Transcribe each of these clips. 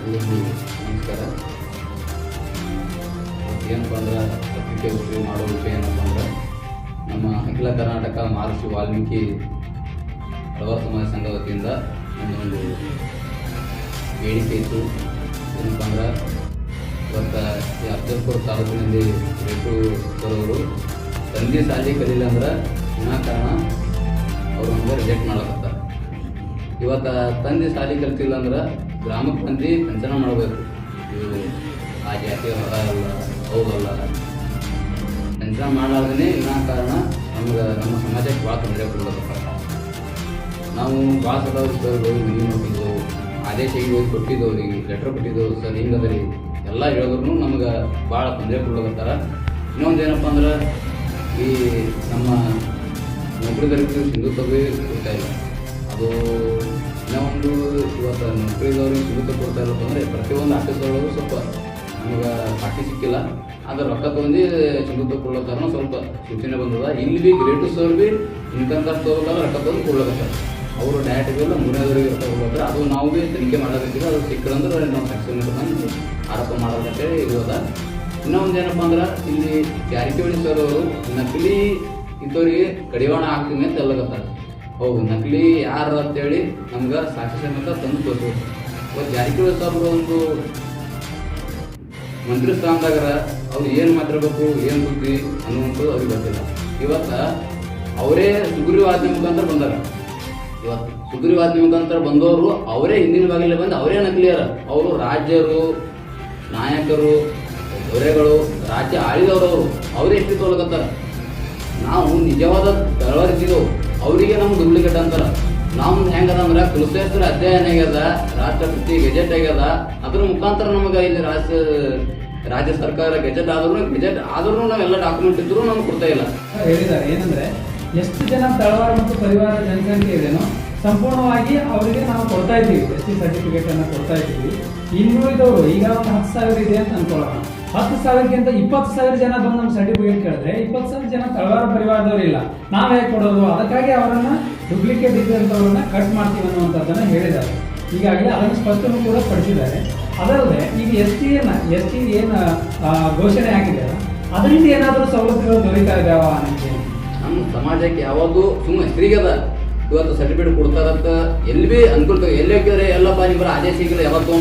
ಎಲ್ಲರಿಗೂ ನಮಸ್ಕಾರ ಏನಪ್ಪ ಅಂದ್ರೆ ಪತ್ರಿಕೆ ಉಪಯೋಗ ಮಾಡೋ ವಿಷಯ ಏನಪ್ಪ ಅಂದ್ರೆ ನಮ್ಮ ಅಖಿಲ ಕರ್ನಾಟಕ ಮಹರ್ಷಿ ವಾಲ್ಮೀಕಿ ಹಲವಾರು ಸಮಾಜ ಸಂಘ ವತಿಯಿಂದ ಒಂದೊಂದು ಬೇಡಿಕೆ ಇತ್ತು. ಏನಪ್ಪ ಅಂದ್ರೆ ಇವತ್ತು ಈ ಅಫ್ಜಲ್ಪುರ ತಾಲೂಕಿನಲ್ಲಿ ರೇಟು ಬರೋರು ತಂದೆ ಶಾಲೆ ಕಲಿಲ್ಲ ಅಂದ್ರೆ ವಿನಾಕಾರಣ ಅವರು ಮುಂದೆ ರಿಜೆಕ್ಟ್ ಮಾಡಕತ್ತಾರೆ. ಇವತ್ತು ತಂದೆ ಸಾಲಿ ಕಲ್ತಿಲ್ಲ ಅಂದ್ರೆ ಗ್ರಾಮಕ್ಕೆ ಬಂದು ಪಂಚನ ಮಾಡಬೇಕು. ಇವರು ಆ ಜಾತಿ ಹೊರ ಅಲ್ಲ ಹೌದಲ್ಲ ಪಂಚನ ಮಾಡಲಾರ್ದೇ ವಿನಾಕಾರಣ ನಮ್ಗೆ, ನಮ್ಮ ಸಮಾಜಕ್ಕೆ ಭಾಳ ತೊಂದರೆ ಕೊಡಬೇಕು ನಾವು ಭಾಳ ಸಲ ಸರ್ಗಳು ಮನೆ ನೋಡಿದ್ದೆವು ಆದೇಶ ಈಗ ಹೋಗಿ ಕೊಟ್ಟಿದ್ದೆವು ಅವ್ರಿಗೆ ಲೆಟ್ರ್ ಕೊಟ್ಟಿದ್ದೆವು, ಸರ್ ಹಿಂಗದ ರೀ ಎಲ್ಲ ಹೇಳಿದ್ರು ನಮ್ಗೆ ಭಾಳ ತೊಂದರೆ ಕೊಡ್ಲಕತ್ತಾರ ಇನ್ನೊಂದು ಏನಪ್ಪ ಅಂದ್ರೆ, ಈ ನಮ್ಮ ನೌಕರಿದಾರರಿಗೆ ಸಿಂಧುತ್ವವೇ ಇಲ್ಲ. ಅದು ಇವತ್ತು ನೌಕರಿದವ್ರಿಗೆ ಸಿಗುತ್ತೆ ಕೊಡ್ತಾ ಇರೋದು ಅಂದರೆ ಪ್ರತಿಯೊಂದು ಆಫೀಸ್ ಒಳಗೂ ಸ್ವಲ್ಪ ನಮ್ಗೆ ಪಾಟಿ ಸಿಕ್ಕಿಲ್ಲ. ಆದ್ರೆ ರೊಕ್ಕ ತೊಗೊಂಡು ಸಿಗುತ್ತೆ ಕೊಡ್ಲತ್ತಾರ ಸ್ವಲ್ಪ ಸೂಚನೆ ಬಂದದ. ಇಲ್ಲಿ ಬಿ ಗ್ರೇಟು ಸರ್ ಬಿ ಇನ್ಕಮ್ ಟ್ಯಾಕ್ಸ್ ತೊಗೋಬೇಕಲ್ಲ ರೊಕ್ಕ ತೊಗೊಂಡು ಕೊಡ್ಲಕತ್ತಾರ ಅವರು ಡೈರೆಕ್ಟ್ ಇಲ್ಲ ಮೂರನೇದವರಿಗೆ ರೊಕ್ಕ ಕೊಡ್ತಾರೆ ಅದು ನಾವು ಭೀ ತನಿಖೆ ಮಾಡಬೇಕಿದ್ರೆ ಅದು ಸಿಕ್ಕರಂದ್ರೆ ನಾವು ಸೆಕ್ಷನ್ ಬಂದು ಆರೋಪ ಮಾಡೋದಂತೆ ಇರೋದ. ಇನ್ನೊಂದು ಏನಪ್ಪ ಅಂದ್ರೆ ಇಲ್ಲಿ ಜಾರಕಿಹೊಳಿ ಸರ್ ಅವರು ನಕಲಿ ಇಂಥವ್ರಿಗೆ ಕಡಿವಾಣ ಹಾಕ್ತೀನಿ ಅಂತ ಹೇಳಕತ್ತಾರೆ ಹೌದು, ನಕಲಿ ಯಾರು ಅಂತೇಳಿ ನಮ್ಗೆ ಸಾಕ್ಷಿ ಸಮೇತ ತಂದು ತೋರಿಸ್ಬೋದು ಇವತ್ತು ಜಾರಕಿಹೊಳಿ ಸಾಹೇಬ್ರು ಒಂದು ಮಂತ್ರಿ ಸ್ಥಾನದಾಗ ಅವ್ರು ಏನು ಮಾತಾಡ್ಬೇಕು, ಏನು ಬುದ್ಧಿ ಅನ್ನುವಂಥದ್ದು ಅವ್ರಿಗೆ ಗೊತ್ತಿಲ್ಲ. ಇವತ್ತು ಅವರೇ ಸುಗ್ರೀವಾಜ್ಞೆ ಮುಖಾಂತರ ಬಂದಾರ. ಇವತ್ತು ಸುಗ್ರೀವಾಜ್ಞೆ ಮುಖಾಂತರ ಬಂದವರು ಅವರೇ ಹಿಂದಿನ ಬಾಗಿಲೇ ಬಂದು ಅವರೇ ನಕಲಿಯರ. ಅವರು ರಾಜ್ಯರು, ನಾಯಕರು, ದೊರೆಗಳು, ರಾಜ್ಯ ಆಳಿದವರು ಅವರೇ. ಎಷ್ಟು ತೋಲಕತ್ತಾರ ನಾವು ನಿಜವಾದ ತಳವರಿಸಿದೆವು ಅವರಿಗೆ ನಮ್ಮ ಡೂಪ್ಲಿಕೇಟ್ ಅಂತಾರ. ನಮ್ದು ಹೆಂಗದ ಅಂದ್ರೆ ಕುಲಶೇಸ್ತ್ರ ಅಧ್ಯಯನ ಆಗ್ಯದ, ರಾಷ್ಟ್ರಪತಿ ಗೆಜೆಟ್ ಆಗ್ಯದ, ಅದ್ರ ಮುಖಾಂತರ ನಮಗೆ ಇಲ್ಲಿ ರಾಜ್ಯ ರಾಜ್ಯ ಸರ್ಕಾರ ಗೆಜೆಟ್ ಆದ್ರೂ ಗೆಜೆಟ್ ಆದ್ರೂ ಎಲ್ಲ ಡಾಕ್ಯುಮೆಂಟ್ ಇದ್ರು ನಮ್ಗೆ ಕೊಡ್ತಾ ಇಲ್ಲ. ಹೇಳಿದ್ದಾರೆ. ಏನಂದ್ರೆ, ಎಷ್ಟು ಜನ ತಳವಾರ ಮತ್ತು ಪರಿವಾರ ಜನಸಂಖ್ಯೆ ಇದೇನೋ, ಸಂಪೂರ್ಣವಾಗಿ ಅವರಿಗೆ ನಾವು ಕೊಡ್ತಾ ಇದ್ದೀವಿ. ಎಸ್ ಟಿ ಸರ್ಟಿಫಿಕೇಟ್ ಅನ್ನು ಕೊಡ್ತಾ ಇದ್ದೀವಿ. ಇನ್ನುಳಿದವರು ಈಗ ಒಂದು ಹತ್ತು ಸಾವಿರ ಇದೆ ಅಂತ ಅನ್ಕೊಳ್ಳೋಣ. ಹತ್ತು ಸಾವಿರಕ್ಕಿಂತ ಇಪ್ಪತ್ತು ಸಾವಿರ ಜನ ಬಂದು ನಮ್ಮ ಸರ್ಟಿಫಿಕೇಟ್ ಕೇಳಿದ್ರೆ, ಇಪ್ಪತ್ತು ಸಾವಿರ ಜನ ತಳವಾರ ಪರಿವಾರದವರು ಇಲ್ಲ. ನಾವೇ ಕೊಡೋದು, ಅದಕ್ಕಾಗಿ ಅವರನ್ನ ಡುಪ್ಲಿಕೇಟ್ ಇದ್ದಂಥವ್ರನ್ನ ಕಟ್ ಮಾಡ್ತೀವಿ ಅನ್ನುವಂಥದ್ದನ್ನು ಹೇಳಿದ್ದಾರೆ. ಹೀಗಾಗಿ ಅದನ್ನು ಸ್ಪಷ್ಟನೂ ಕೂಡ ಪಡಿಸಿದ್ದಾರೆ. ಅದಲ್ಲದೆ, ಈಗ ಎಸ್ ಟಿ ಏನ ಎಸ್ ಟಿ ಏನು ಘೋಷಣೆ ಆಗಿದೆ ಅದರಿಂದ ಏನಾದರೂ ಸವಲತ್ತುಗಳು ದೊರೀತಾ ಇದಾವ ಅಂತ ನಮ್ಮ ಸಮಾಜಕ್ಕೆ ಯಾವಾಗೂ ಸುಮ್ಮನೆ ಸ್ತ್ರೀಗದ ಇವತ್ತು ಸರ್ಟಿಫಿಕೇಟ್ ಕೊಡ್ತಾರಂತ ಎಲ್ಲಿ ಬಿ ಅನುಕೂಲ ಎಲ್ಲಿ ಹಾಕಿದ್ರೆ ಎಲ್ಲಪ್ಪ ನಿಮ್ಮ ಆದೇಶ ಸಿಗಲ್ಲ ಯಾವತ್ತು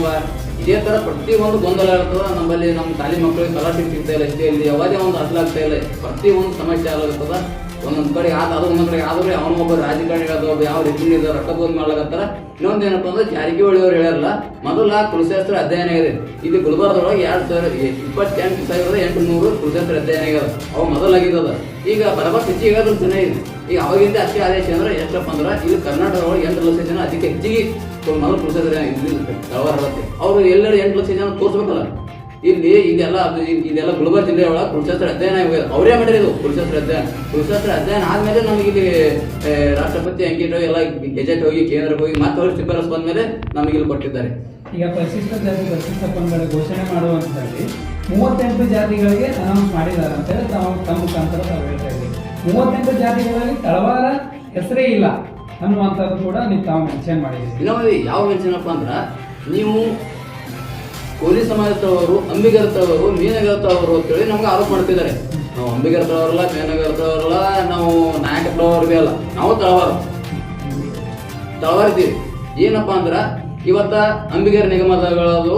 ಇದೇ ಥರ ಪ್ರತಿ ಒಂದು ಗೊಂದಲ ಇರ್ತದೆ, ನಮ್ಮಲ್ಲಿ ನಮ್ಮ ಶಾಲೆ ಮಕ್ಕಳಿಗೆ ಸ್ಕಾಲರ್ಶಿಪ್ ಸಿಗ್ತಾ ಇಲ್ಲ, ಇಷ್ಟೇ ಇಲ್ಲಿ ಯಾವುದೇ ಒಂದು ಅಸಲಾಗ್ತಾ ಇಲ್ಲ ಪ್ರತಿ ಒಂದು ಸಮಸ್ಯೆ ಆಗಿರ್ತದೆ ಒಂದೊಂದು ಕಡೆ ಆದ ಅದು ಒಂದೊಂದು ಕಡೆ ಆದ್ರೆ ಅವನು ಒಬ್ಬ ರಾಜಕಾರಣಿಗಳದ ಒಬ್ಬ ಯಾವ ರೀತಿ ರೊಕ್ಕ ಬಂದ್ ಮಾಡ್ಲಾಕತ್ತಾರ, ಇನ್ನೊಂದು ಏನಪ್ಪ ಅಂದ್ರೆ ಜಾರಕಿಹೊಳಿ ಅವ್ರು ಹೇಳಲ್ಲ ಮೊದಲ ಕೃಷಿಶಾಸ್ತ್ರ ಅಧ್ಯಯನ ಇದೆ ಇದು ಗುಲ್ಬರ್ಗದೊಳಗೆ ಎರಡು ಸಾವಿರ ಇಪ್ಪತ್ತೆಂಟು ಸಾವಿರದ ಎಂಟು ನೂರು ಕೃಷಿಶಾಸ್ತ್ರ ಅಧ್ಯಯನ ಆಗ್ಯದ ಅವು ಮೊದಲಾಗಿದ್ದದ. ಈಗ ಬರಬರ್ ಹೆಚ್ಚಿಗೆ ಜನ ಇದೆ ಈಗ ಅವಾಗಿಂದ ಅಷ್ಟೇ ಆದೇಶ ಅಂದ್ರೆ ಎಷ್ಟಪ್ಪ ಅಂದ್ರೆ ಇಲ್ಲಿ ಕರ್ನಾಟಕದೊಳಗೆ ಎಂಟು ಲಕ್ಷ ಜನ ಅದಕ್ಕೆ ಹೆಚ್ಚಿಗೆ ಮನೋ ಇಲ್ಲಿ ತಳವಾರತ್ತೆ ಅವರು ಎಲ್ಲರೂ ಎಂಟು ಲಕ್ಷ ಜನ ತೋರಿಸ್ಬೇಕಲ್ಲ. ಇಲ್ಲಿ ಇದೆಲ್ಲ ಇದೆಲ್ಲ ಗುಲ್ಬರ್ಗ ಜಿಲ್ಲೆ ಒಳಗೆ ಕೃಷಿಶಾಸ್ತ್ರ ಅಧ್ಯಯನ ಅವರೇ ಮಾಡಿರೋದು ಕೃಷಿಶಾಸ್ತ್ರ ಅಧ್ಯಯನ. ಕೃಷಿಶಾಸ್ತ್ರ ಅಧ್ಯಯನ ಆದ್ಮೇಲೆ ನಮಗೆ ಇಲ್ಲಿ ರಾಷ್ಟ್ರಪತಿ ಅಂಕಿಟ್ ಎಲ್ಲ ಗೆಜೆಟ್ ಹೋಗಿ ಕೇಂದ್ರಕ್ಕೆ ಹೋಗಿ ಮತ್ತೆ ಅವರು ಬಂದ್ಮೇಲೆ ನಮಗೆ ಇಲ್ಲಿ ಕೊಟ್ಟಿದ್ದಾರೆ. ಈಗ ಪರಿಶಿಷ್ಟ ಜಾತಿ, ಪರಿಶಿಷ್ಟ ಪಂಗಡ ಘೋಷಣೆ ಮಾಡುವಂಥದ್ದಲ್ಲಿ ಮೂವತ್ತೆಂಟು ಜಾತಿಗಳಿಗೆ ಅನೌನ್ಸ್ ಮಾಡಿದ್ದಾರೆ ಅಂತೇಳಿ ತಾವು ತಮ್ಮ ಮುಖಾಂತರ ಹೇಳ್ತಾ ಮೂವತ್ತೆಂಟು ಜಾತಿಗಳಲ್ಲಿ ತಳವಾರ ಹೆಸರೇ ಇಲ್ಲ ಅನ್ನುವಂಥದ್ದು ಕೂಡ ನೀವು ತಾವು ಮೆನ್ಷನ್ ಮಾಡಿದ್ದೀರಿ. ಇನ್ನೊಂದು ಯಾವ ಮೆನ್ಷನಪ್ಪ ಅಂದ್ರೆ, ನೀವು ಕೋಲಿ ಸಮಾಜದವರು, ಅಂಬಿಗರ್ತವರು, ಮೀನಗರ್ತವರು ಅಂತೇಳಿ ನಮ್ಗೆ ಆರೋಪ ಮಾಡ್ತಿದ್ದಾರೆ. ನಾವು ಅಂಬಿಗರ್ತವರಲ್ಲ, ಮೀನಗರ್ತವರಲ್ಲ, ನಾವು ಪ್ರವರ್ ಅಲ್ಲ, ನಾವು ತಳವಾರ. ತಳವಾರಿದ್ದೀವಿ. ಏನಪ್ಪಾ ಅಂದ್ರೆ, ಇವತ್ತ ಅಂಬಿಗರ ನಿಗಮದಗಳದು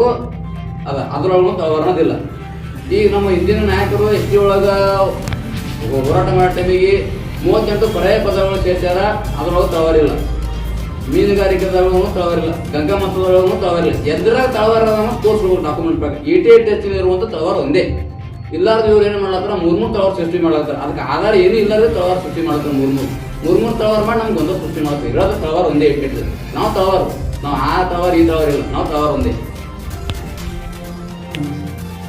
ಅದ ತಳವಾರ ತಳವಾರನದಿಲ್ಲ ಈಗ ನಮ್ಮ ಹಿಂದಿನ ನಾಯಕರು ಎಸ್ ಹೋರಾಟ ಮಾಡೋ ಟೈಮಿಗೆ ಮೂವತ್ತೆಂಟು ಪರ್ಯಾಯ ಪದಗಳು ಸೇರ್ಸ್ಯಾರ, ಅದ್ರೊಳಗೆ ತಳವಾರಿಲ್ಲ ಮೀನುಗಾರಿಕೆದೊಳಗೂ ತಳವಾರಿಲ್ಲ ಗಂಗಾ ಮತದೊಳಗೂ ತಳವಾರಿಲ್ಲ ಎದ್ರಾಗ ತಳವಾರ ತೋರಿಸ್ಬೇಕು ಡಾಕ್ಯುಮೆಂಟ್ ಪ್ರಕಾರ. ಇ ಟಿ ಎಚ್ ಇರುವಂಥ ತಳವಾರ ಒಂದೇ. ಇಲ್ಲಾರ್ದು ಇವ್ರು ಏನು ಮಾಡ್ಲತ್ತಾರ? ಮೂರು ಮೂರು ತಳವಾರ ಸೃಷ್ಟಿ ಮಾಡ್ಲತ್ತಾರ. ಅದಕ್ಕೆ ಆಧಾರ ಏನು ಇಲ್ಲಾರ್ದೆ ತಳವಾರ ಸೃಷ್ಟಿ ಮಾಡ್ತಾರೆ ಮೂರ್ ಮೂರು ಮೂರ್ ಮೂರು ತಳವಾರ ಮಾಡಿ ನಮ್ಗೆ ಒಂದು ಸೃಷ್ಟಿ ಮಾಡ್ತೀವಿ ಇರೋದು ತಳವಾರ ಒಂದೇ ಇಟ್ಟಿರ್ತದೆ ನಾವು ತಳವಾರು. ನಾವು ಆ ತಳವಾರ, ಈ ತಳವಾರ ಇಲ್ಲ. ನಾವು ತಳವಾರ ಒಂದೇ.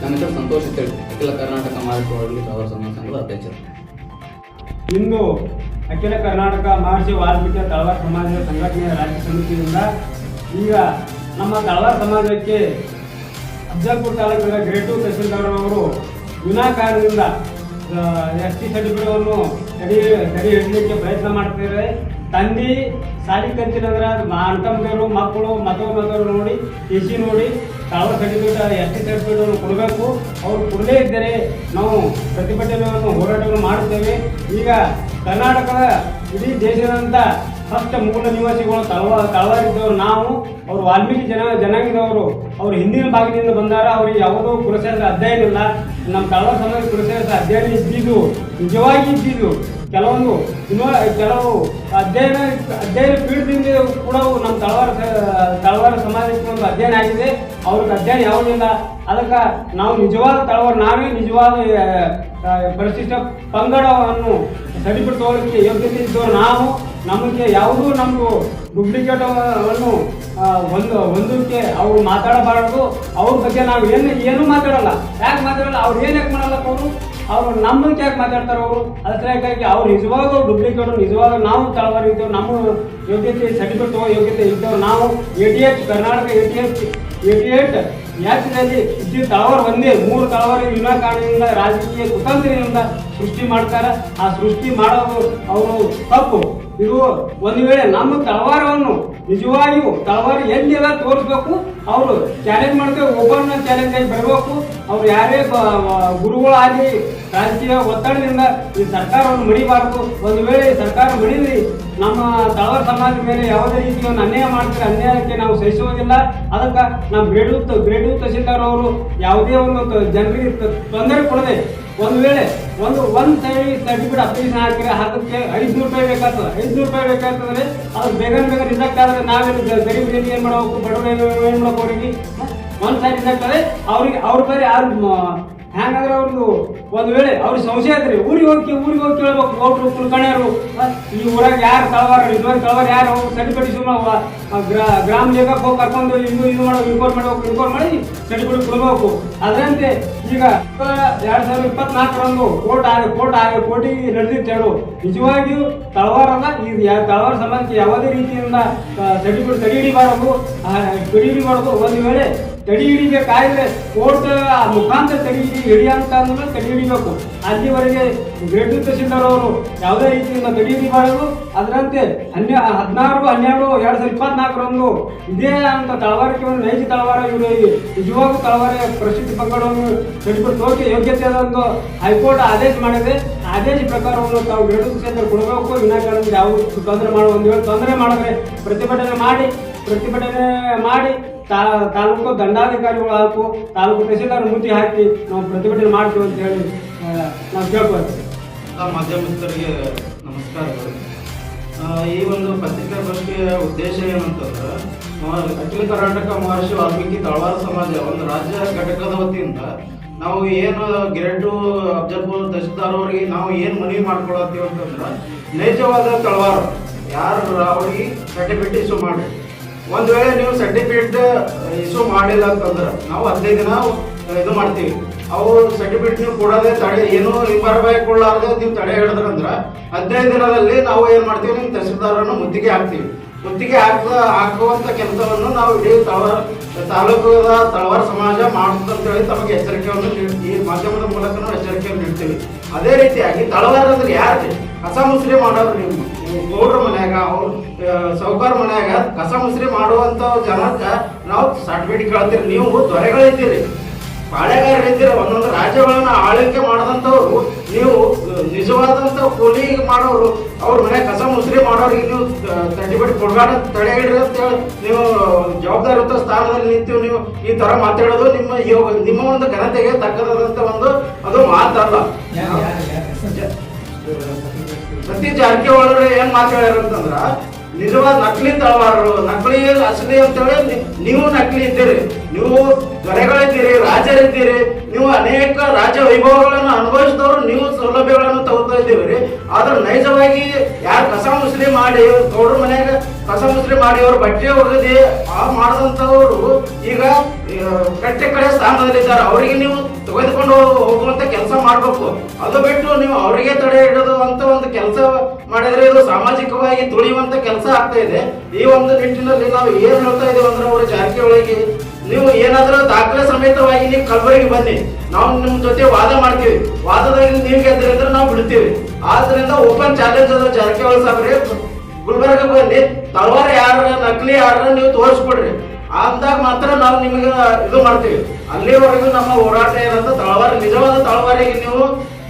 ನಮ್ಮ ಹೆಸರು ಸಂತೋಷ ಅಂತ ಹೇಳಿ ಅಖಿಲ ಕರ್ನಾಟಕ ಮಾರ್ಚ್ ವಾಲ್ಮೀಕಿ ಅವರ ಸಮಾಜ ಅಧ್ಯಕ್ಷರು ಇಂದು ಅಖಿಲ ಕರ್ನಾಟಕ ಮಹರ್ಷಿ ವಾಲ್ಮೀಕಿ ತಳವಾರ ಸಮಾಜದ ಸಂಘಟನೆಯ ರಾಜ್ಯ ಸಮಿತಿಯಿಂದ ಈಗ ನಮ್ಮ ತಳವಾರ ಸಮಾಜಕ್ಕೆ ಅಫ್ಜಲ್ಪುರ ತಾಲೂಕಿನ ಗ್ರೇಟು ತಹಸೀಲ್ದಾರ್ ಅವರು ವಿನಾಕಾರಣದಿಂದ ಎಸ್ ಟಿ ಸರ್ಟಿಫಿಕೇಟನ್ನು ಸರಿ ತಡೆ ಹಿಡಲಿಕ್ಕೆ ಪ್ರಯತ್ನ ಮಾಡ್ತಿದ್ದಾರೆ. ತಂದೆ ಸಾಲಿ ಕಲ್ತಿರಂದ್ರೆ ಅಂತಂದರು ಮಕ್ಕಳು ಮತವ ಮತವರು ನೋಡಿ ಎಸಿ ನೋಡಿ ತಾಳ್ವ ಸರ್ಟಿಫಿಕೇಟ್ ಎಸ್ ಟಿ ಸರ್ಟಿಫಿಕೇಟ್ ಕೊಡಬೇಕು. ಅವರು ಕೊಡದೇ ಇದ್ದರೆ ನಾವು ಪ್ರತಿಭಟನೆಯನ್ನು, ಹೋರಾಟವನ್ನು ಮಾಡುತ್ತೇವೆ. ಈಗ ಕರ್ನಾಟಕದ ಇಡೀ ದೇಶದಂಥ ಫಸ್ಟ್ ಮೂಲ ನಿವಾಸಿಗಳು ತಳವ ತಳವಾರಿದ್ದವರು ನಾವು, ಅವರು ವಾಲ್ಮೀಕಿ ಜನ, ಜನಾಂಗದವರು, ಅವರು ಹಿಂದಿನ ಭಾಗದಿಂದ ಬಂದಾರ. ಅವರಿಗೆ ಯಾವುದೋ ಪುರಸ್ಕಾರದ ಅಧ್ಯಯನ ಇಲ್ಲ. ನಮ್ಮ ತಳವಾರ ಸಮಾಜ ಪುರಸ್ಕಾರದ ಅಧ್ಯಯನ ಇದ್ದಿದ್ದು, ನಿಜವಾಗಿ ಇದ್ದಿದ್ದು ಕೆಲವೊಂದು ಕೆಲವು ಅಧ್ಯಯನ ಅಧ್ಯಯನ ಪೀಠದಿಂದ ಕೂಡ ನಮ್ಮ ತಳವಾರ ಸ- ತಳವಾರ ಸಮಾಜಕ್ಕೆ ಒಂದು ಅಧ್ಯಯನ ಆಗಿದೆ. ಅವ್ರಿಗೆ ಅಧ್ಯಯನ ಯಾವಾಗಿಲ್ಲ ಅದಕ್ಕೆ ನಾವು ನಿಜವಾದ ತಳವರು ನಾವೇ ನಿಜವಾದ ಪರಿಶಿಷ್ಟ ಪಂಗಡವನ್ನು ಸರಿಪಡಿಸೋದಕ್ಕೆ ಯೋಗ್ಯತೆ ಇದ್ದವರು ನಾವು. ನಮಗೆ ಯಾವುದೂ ನಮಗೂ ಡುಪ್ಲಿಕೇಟ್ ಅನ್ನು ಆ, ಒಂದು ಒಂದಕ್ಕೆ ಅವರು ಮಾತಾಡಬಾರದು. ಅವ್ರ ಬಗ್ಗೆ ನಾವು ಏನು ಏನೂ ಮಾತಾಡಲ್ಲ. ಯಾಕೆ ಮಾತಾಡಲ್ಲ? ಅವ್ರು ಏನು ಯಾಕೆ ಮಾಡಲ್ಲ ಅವರು ಅವ್ರು ನಮ್ಮ ಯಾಕೆ ಮಾತಾಡ್ತಾರೆ ಅವರು. ಅದಕ್ಕಾಗಿ ಅವ್ರು ನಿಜವಾಗೂ ಡುಪ್ಲಿಕೇಟ್ ನಿಜವಾಗ ನಾವು ತಳವಾರ ಇದ್ದೇವೆ ನಮ್ಮ ಯೋಗ್ಯತೆ ಸರ್ಟಿಫಿಕೇಟ್ ಯೋಗ್ಯತೆ ಇದ್ದೇವೆ ನಾವು. ಏಟಿ ಎಚ್ ಕರ್ನಾಟಕ ಏಟಿ ಎಚ್ ಏಟಿ ಏಟ್ ಯಾತ್ರೆಯಲ್ಲಿ ಇದ್ದ ತಳವಾರ ಒಂದೇ ಮೂರು ತಳವಾರ ವಿನಾಕಾರಣದಿಂದ ರಾಜಕೀಯ ಕುತಂತ್ರದಿಂದ ಸೃಷ್ಟಿ ಮಾಡ್ತಾರೆ. ಆ ಸೃಷ್ಟಿ ಮಾಡೋದು ಅವರು ತಪ್ಪು. ಇದು ಒಂದು ವೇಳೆ ನಮ್ಮ ತಳವಾರವನ್ನು ನಿಜವಾಗಿಯೂ ತಳವಾರ ಎಲ್ಲಿಲ್ಲ ತೋರಿಸ್ಬೇಕು? ಅವರು ಚಾಲೆಂಜ್ ಮಾಡ್ತೇವೆ ಓಪನ್ ಚಾಲೆಂಜ್ ಆಗಿ ಬರಬೇಕು. ಅವ್ರು ಯಾರೇ ಗುರುಗಳಾಗಿ ರಾಜಕೀಯ ಒತ್ತಡದಿಂದ ಈ ಸರ್ಕಾರವನ್ನು ಮಡಿಬಾರದು. ಒಂದು ವೇಳೆ ಈ ಸರ್ಕಾರ ಮಡಿದ್ರಿ, ನಮ್ಮ ತಳವಾರ ಸಮಾಜದ ಮೇಲೆ ಯಾವುದೇ ರೀತಿಯ ಒಂದು ಅನ್ಯಾಯ ಮಾಡ್ತಾರೆ, ಅನ್ಯಾಯಕ್ಕೆ ನಾವು ಸಹಿಸುವುದಿಲ್ಲ. ಅದಕ್ಕೆ ನಾವು ಬೇಡೂತ್ ಗ್ರೇಡು ತಹಸೀಲ್ದಾರ್ ಅವರು ಯಾವುದೇ ಒಂದು ಜನರಿಗೆ ತೊಂದರೆ ಕೊಡದೆ ಒಂದು ವೇಳೆ, ಒಂದು ಒಂದು ಸೈಡ್ ಸರ್ಟಿಫಿಕೇಟ್ ಅಪ್ಲಿಕೇಶನ್ ಹಾಕಿದ್ರೆ ಅದಕ್ಕೆ ಐದ್ನೂರು ರೂಪಾಯಿ ಬೇಕಾಗ್ತದೆ. ಐದುನೂರು ರೂಪಾಯಿ ಬೇಕಾಗ್ತದೆ ಅದು ಬೇಗ ಬೇಗ ಆದ್ರೆ ನಾವೇನು ಗರೀಬ್ ಏನು ಏನು ಮಾಡಬೇಕು, ಬಡವರು ಏನು ಮಾಡಬೇಕು ಅವರಿಗೆ? ಒಂದು ಸೈಡ್ ಆದರೆ ಅವ್ರಿಗೆ, ಅವ್ರ ಬೇರೆ ಯಾರು ಹ್ಯಾಂಗಾದ್ರೆ ಅವ್ರದ್ದು ಒಂದು ವೇಳೆ ಅವ್ರಿಗೆ ಸಂಶಯ ಐತ್ರಿ ಊರಿಗೆ ಹೋಗಿ ಊರಿಗೆ ಹೋಗಿ ಕೇಳ್ಬೇಕು ಗೌಡ್ರು ಕುಲ್ಕಣ್ಯರು ಈ ಊರಾಗ ಯಾರು ಕಳವಾರ ನಿಜವಾಗಿ ಕಳವಾರ ಯಾರು ಸರ್ಟಿಫಿಕೇಟ್ ಇಶ್ಯೂ ಗ್ರಾಮ ಲೇಖಕ್ಕೆ ಹೋಗಿ ಕರ್ಕೊಂಡು ಇನ್ನೂ ಇದು ಮಾಡೋ ಇನ್ಫಾರ್ಮ್ ಮಾಡಬೇಕು ಇನ್ಫಾರ್ಮ್ ಮಾಡಿ ಸರ್ಟಿಫಿಕೇಟ್ ಕೊಡ್ಬೇಕು. ಅದರಂತೆ ಈಗ ಎರಡ್ ಸಾವಿರದ ಇಪ್ಪತ್ನಾಲ್ಕರಂದು ಕೋಟ್ ಆರು ಕೋಟ್ ಆರು ಕೋಟಿ ನಡೆದಿತ್ತು ಹೇಳು. ನಿಜವಾಗಿಯೂ ತಳವಾರನ್ನ ಈ ತಳವಾರ ಸಂಬಂಧಿಸಿ ಯಾವುದೇ ರೀತಿಯಿಂದ ಸರ್ಟಿಫಿಕೇಟ್ ತಡೆ ಮಾಡೋದು ಆ, ಮಾಡೋದು ಒಂದು ವೇಳೆ ತಡೆ ಹಿಡಿಬೇಕಾದ್ರೆ ಕೋರ್ಟ್ ಮುಖಾಂತರ ತಡಿ ಹಿಡಿ ಹಿಡಿ ಅಂತ ಅಂದ್ರೆ ತಡೆ ಹಿಡಿಬೇಕು. ಅಲ್ಲಿವರೆಗೆ ಗ್ರೇಟ್ ತಹಸೀಲ್ದಾರ್ ಅವರು ಯಾವುದೇ ರೀತಿಯಿಂದ ತಡಿ ಹಿಡಿಬಾರದು. ಅದರಂತೆ ಹನ್ನೆ, ಹದಿನಾರು, ಹನ್ನೆರಡು, ಎರಡು ಸಾವಿರದ ಇಪ್ಪತ್ನಾಲ್ಕರಂದು ಇದೇ ಅಂತ ತಳವಾರಕ್ಕೆ ಒಂದು ನೈಜ ತಳವಾರ ಇವರು ನಿಜವಾಗೂ ತಳವಾರ ಪ್ರಸಿದ್ಧಿ ಪಂಗಡವನ್ನು ತೋರಿಸಿ ಯೋಗ್ಯತೆ ಒಂದು ಹೈಕೋರ್ಟ್ ಆದೇಶ ಮಾಡಿದೆ. ಆದೇಶ ಪ್ರಕಾರವನ್ನು ತಾವು ಗ್ರೇಟ್ ತಹಸೀಲ್ದಾರ್ ಕೊಡಬೇಕು. ವಿನಾಕಾರಣ ಯಾವ ತೊಂದರೆ ಮಾಡುವ ಒಂದು ತೊಂದರೆ ಮಾಡಿದ್ರೆ ಪ್ರತಿಭಟನೆ ಮಾಡಿ ಪ್ರತಿಭಟನೆ ಮಾಡಿ ತಾ- ತಾಲೂಕು ದಂಡಾಧಿಕಾರಿಗಳು ಹಾಕು ತಾಲೂಕು ತಹಸೀಲ್ದಾರ್ ಮೂತಿ ಹಾಕಿ ನಾವು ಪ್ರತಿಭಟನೆ ಮಾಡ್ತೀವಿ ಅಂತ ಹೇಳಿ ನಾವು ಕೇಳ್ಕೊಳ್ತೀವಿ. ಮಾಧ್ಯಮಸ್ಥರಿಗೆ ನಮಸ್ಕಾರಗಳು ಈ ಒಂದು ಪತ್ರಿಕಾಗೋಷ್ಠಿಯ ಉದ್ದೇಶ ಏನಂತಂದ್ರೆ ಅಖಿಲ ಕರ್ನಾಟಕ ಮಹರ್ಷಿ ವಾಲ್ಮೀಕಿ ತಳವಾರ ಸಮಾಜ, ಒಂದು ರಾಜ್ಯ ಘಟಕದ ವತಿಯಿಂದ ನಾವು ಏನು ಗ್ರೇಟು ಅಬ್ಜರ್ವರ್ ತಹಸೀಲ್ದಾರ್ ಅವರಿಗೆ ನಾವು ಏನು ಮನವಿ ಮಾಡ್ಕೊಳತ್ತೀವಿ ಅಂತಂದ್ರೆ, ನೈಜವಾದ ತಳವಾರ, ಯಾರು ಅವ್ರಿಗೆ ಕಟ್ಟಿಬಿಟ್ಟಿಸು ಮಾಡಿ ಒಂದ್ ವೇಳೆ ನೀವು ಸರ್ಟಿಫಿಕೇಟ್ ಇಶ್ಯೂ ಮಾಡಿಲ್ಲ ಅಂತಂದ್ರೆ ನಾವು ಹದಿನೈದು ದಿನ ಇದು ಮಾಡ್ತೀವಿ. ಅವರು ಸರ್ಟಿಫಿಕೇಟ್ ನೀವು ಕೊಡೋದೇ ತಡೆ ಏನು ಬರಬೇಕು ಕೊಡಲಾರ್ದೆ ನೀವು ತಡೆ ಹಿಡಿದ್ರಂದ್ರ ಹದಿನೈದು ದಿನದಲ್ಲಿ ನಾವು ಏನು ಮಾಡ್ತೀವಿ ನಿಮ್ಮ ತಹಸೀಲ್ದಾರನ್ನು ಮುತ್ತಿಗೆ ಹಾಕ್ತೀವಿ. ಮುತ್ತಿಗೆ ಹಾಕ ಹಾಕುವಂಥ ಕೆಲಸವನ್ನು ನಾವು ಇಡೀ ತಳವಾರ, ತಾಲೂಕದ ತಳವಾರ ಸಮಾಜ ಮಾಡುತ್ತಂತೇಳಿ ತಮಗೆ ಎಚ್ಚರಿಕೆಯನ್ನು ಈ ಮಾಧ್ಯಮದ ಮೂಲಕ ಎಚ್ಚರಿಕೆಯನ್ನು ನೀಡ್ತೀವಿ. ಅದೇ ರೀತಿಯಾಗಿ ತಳವಾರ ಅಂದ್ರೆ ಯಾರು ಕಸ ಮುಸ್ರಿ ಮಾಡೋರು ನೀವು ಗೌಡ್ರ ಮನ್ಯಾಗ, ಅವ್ರ ಸೌಕಾರ ಮನ್ಯಾಗ ಕಸ ಮುಸ್ರಿ ಮಾಡುವಂತ ಜನಕ್ಕೆ ನಾವು ಸರ್ಟಿಫಿಕೇಟ್ ಕೇಳ್ತೀರಿ. ನೀವು ದೊರೆಗಳಿದ್ದೀರಿ ಪಾಳೆಗಾರರಿದ್ದೀರ ಒಂದೊಂದು ರಾಜ್ಯಗಳನ್ನ ಆಳ್ವಿಕೆ ಮಾಡದಂತವ್ರು ನೀವು ನಿಜವಾದಂತ ಕೂಲಿ ಮಾಡೋರು, ಅವ್ರ ಮನೆ ಕಸ ಮುಸ್ರಿ ಮಾಡೋರಿಗೆ ನೀವು ಸರ್ಟಿಫಿಕೇಟ್ ಕೊಡಬೇಡ ತಡೆ ಹಿಡ್ರಿ ಅಂತ ಹೇಳಿ ನೀವು ಜವಾಬ್ದಾರಿಯುತ ಸ್ಥಾನದಲ್ಲಿ ನಿಂತೀವಿ ನೀವು. ಈ ತರ ಮಾತಾಡೋದು ನಿಮ್ಮ ಯೋಗ ನಿಮ್ಮ ಒಂದು ಘನತೆಗೆ ತಕ್ಕದಂತ ಒಂದು, ಅದು ಮಾತಲ್ಲ. ಯಾರು ಜಾರಕಿ ಒಳಗಡೆ ಏನ್ ಮಾತಾಡ್ಯಾರ ಅಂತಂದ್ರ ನಿಜವಾದ ನಕಲಿ ತಳವಾರರು, ನಕಲಿ ಅಸಲಿ ಅಂತೇಳಿ ನೀವು ನಕಲಿ ಇದ್ದೀರಿ. ನೀವು ದೊರೆಗಳಿದ್ದೀರಿ, ರಾಜರಿದ್ದೀರಿ, ನೀವು ಅನೇಕ ರಾಜ ವೈಭವಗಳನ್ನು ಅನುಭವಿಸಿದವರು ನೀವು ಸೌಲಭ್ಯಗಳನ್ನು ತಗೋತಾ ಇದ್ದೀರಿ ಆದ್ರೆ ನೈಜವಾಗಿ ಯಾರು ಕಸ ಮುಸ್ಲಿ ಮಾಡಿ ಗೌಡ್ರ ಮನ್ಯಾಗ ಕಸ ಮುಸ್ಲಿ ಮಾಡಿ ಅವ್ರ ಬಟ್ಟೆ ಒಗದಿ ಆ ಮಾಡಿದಂಥವ್ರು ಈಗ ಕಟ್ಟೆ ಕಡೆ ಸ್ಥಾನದಲ್ಲಿದ್ದಾರೆ. ಅವರಿಗೆ ನೀವು ತೆಗೆದುಕೊಂಡು ಹೋಗುವಂತ ಕೆಲಸ ಮಾಡ್ಬೇಕು. ಅದು ಬಿಟ್ಟು ನೀವು ಅವರಿಗೆ ತಡೆ ಹಿಡಿದು ಅಂತ ಒಂದು ಕೆಲಸ ಮಾಡಿದ್ರೆ ಇದು ಸಾಮಾಜಿಕವಾಗಿ ತುಳಿಯುವಂತ ಕೆಲಸ ಆಗ್ತಾ ಇದೆ. ಈ ಒಂದು ನಿಟ್ಟಿನಲ್ಲಿ ನಾವು ಏನ್ ಹೇಳ್ತಾ ಇದೀವಿ ಅಂದ್ರೆ ಅವರು ಜಾರಕಿಹೊಳಿಗೆ, ನೀವು ಏನಾದ್ರೂ ದಾಖಲೆ ಸಮೇತವಾಗಿ ನೀವು ಕಲಬುರಗಿ ಬನ್ನಿ. ನಾವು ನಿಮ್ ಜೊತೆ ವಾದ ಮಾಡ್ತೀವಿ. ವಾದದಲ್ಲಿ ನೀವು ಗೆದ್ದರೆ ನಾವು ಬಿಡ್ತೀವಿ. ಆದ್ರಿಂದ ಓಪನ್ ಚಾಲೆಂಜ್ ಅದ ಜಾರಕಿಹೊಳಿ ಸಾಬ್ರೆ ಗುಲ್ಬರ್ಗ ಬಂದು ತಳವಾರ ಯಾರ ನಕಲಿ ಯಾರ ನೀವು ತೋರಿಸ್ಕೊಡ್ರಿ ಅಂದಾಗ ಮಾತ್ರ ನಾವು ನಿಮಗೆ ಇದು ಮಾಡ್ತೀವಿ. ಅಲ್ಲಿವರೆಗೂ ನಮ್ಮ ಹೋರಾಟ ಏನಂತ ತಳವಾರ ನಿಜವಾದ ತಳವಾರಿಗೆ ನೀವು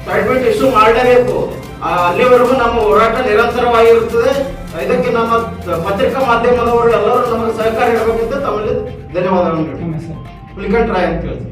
ಸರ್ಟಿಫಿಕೇಟ್ ಇಶ್ಯೂ ಮಾಡಲೇಬೇಕು. ಆ, ಅಲ್ಲಿವರೆಗೂ ನಮ್ಮ ಹೋರಾಟ ನಿರಂತರವಾಗಿರುತ್ತದೆ. ಇದಕ್ಕೆ ನಮ್ಮ ಪತ್ರಿಕಾ ಮಾಧ್ಯಮದವರು ಎಲ್ಲರೂ ನಮಗೆ ಸಹಕಾರ ಇರಬೇಕಂತ ತಮ್ಮಲ್ಲಿ ಧನ್ಯವಾದಗಳು. ರಾಯ್ ಅಂತ ಹೇಳ್ತೀನಿ